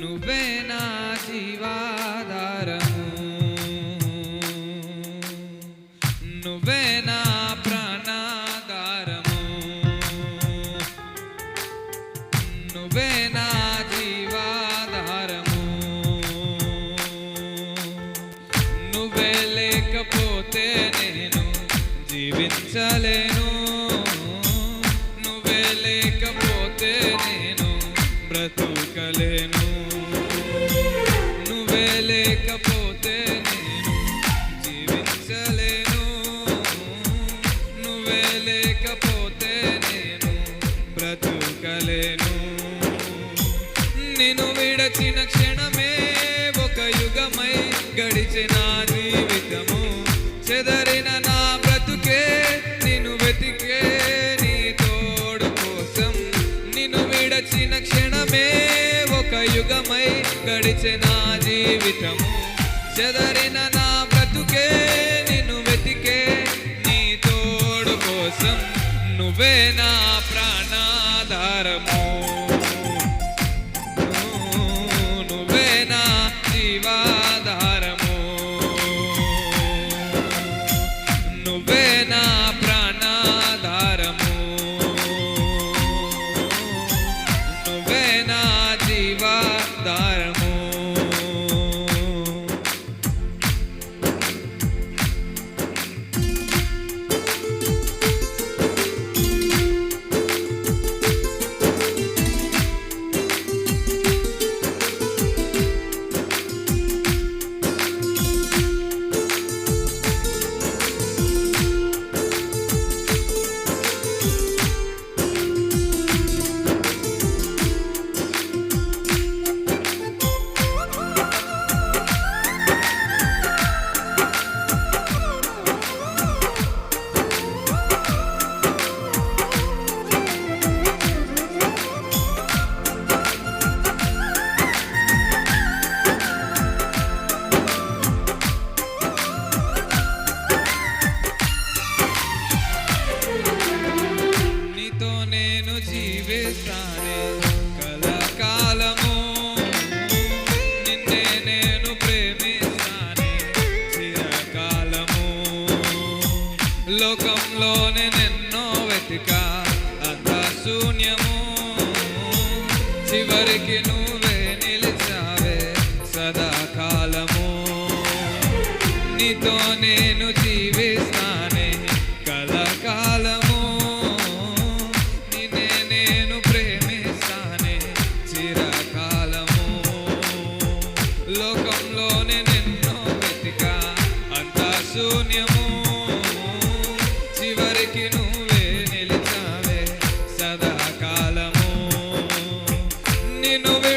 నువ్వే నా జీవాధారము. నువ్వే నా ప్రాణాధారము. నువ్వే నా జీవాధారము. నువ్వే లేకపోతే నేను జీవించలే లేచే నా జీవితము. చెదరిన నా బ్రతుకే నిన్ను వెతికే. నీ తోడు కోసం నువ్వే నా ప్రాణాధారము. నేనెన్నో వెతిక అంత శూన్యము. చివరికి నువ్వు no me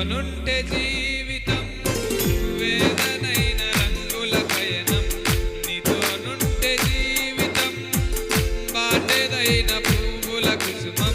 నీతోనుంటే జీవితం వేదనైన రంగుల పయనం. నీతోనుంటే జీవితం బాటేదైన పువ్వుల కుసుమం.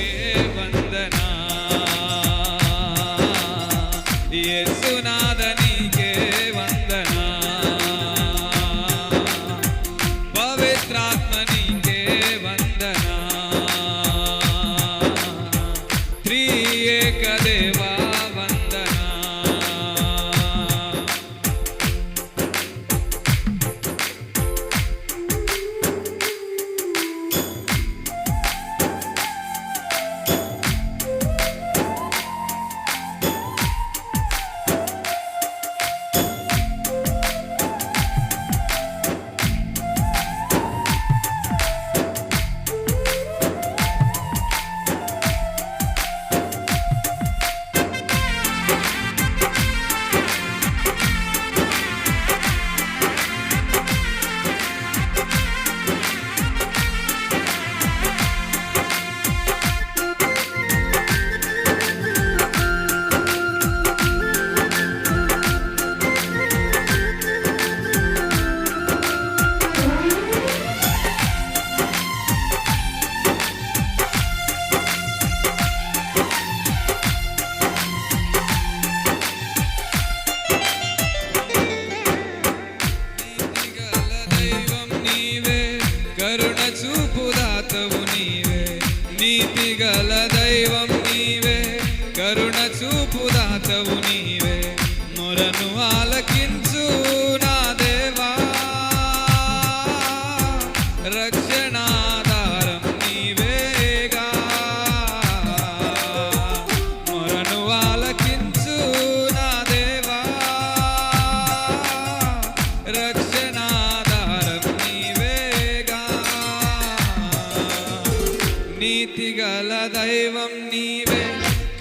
నీతిగల దైవం నీవే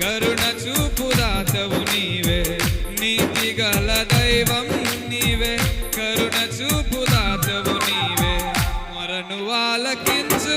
కరుణ చూపుదాతవు నీవే. నీతిగల దైవం కరుణ చూపు దాతవు నీవే. మరను వాళ్ళకించు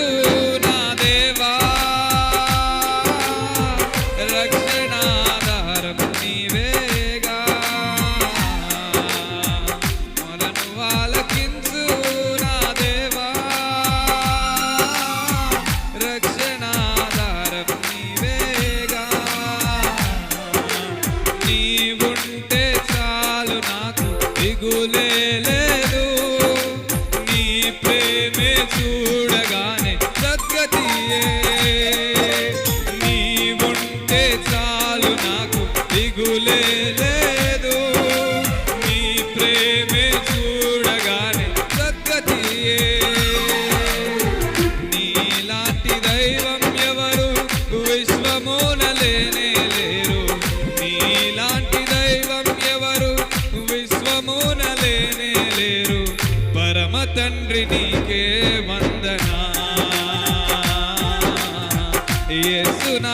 దిగులే లేదు. నీ ప్రేమే చూడగానే సద్గతియే నీలాంటి దైవం ఎవరు? విశ్వమున లేరు. నీలాంటి దైవం ఎవరు? విశ్వమున లేరు. పరమ తండ్రి నీకే వందనా. యేసునాథ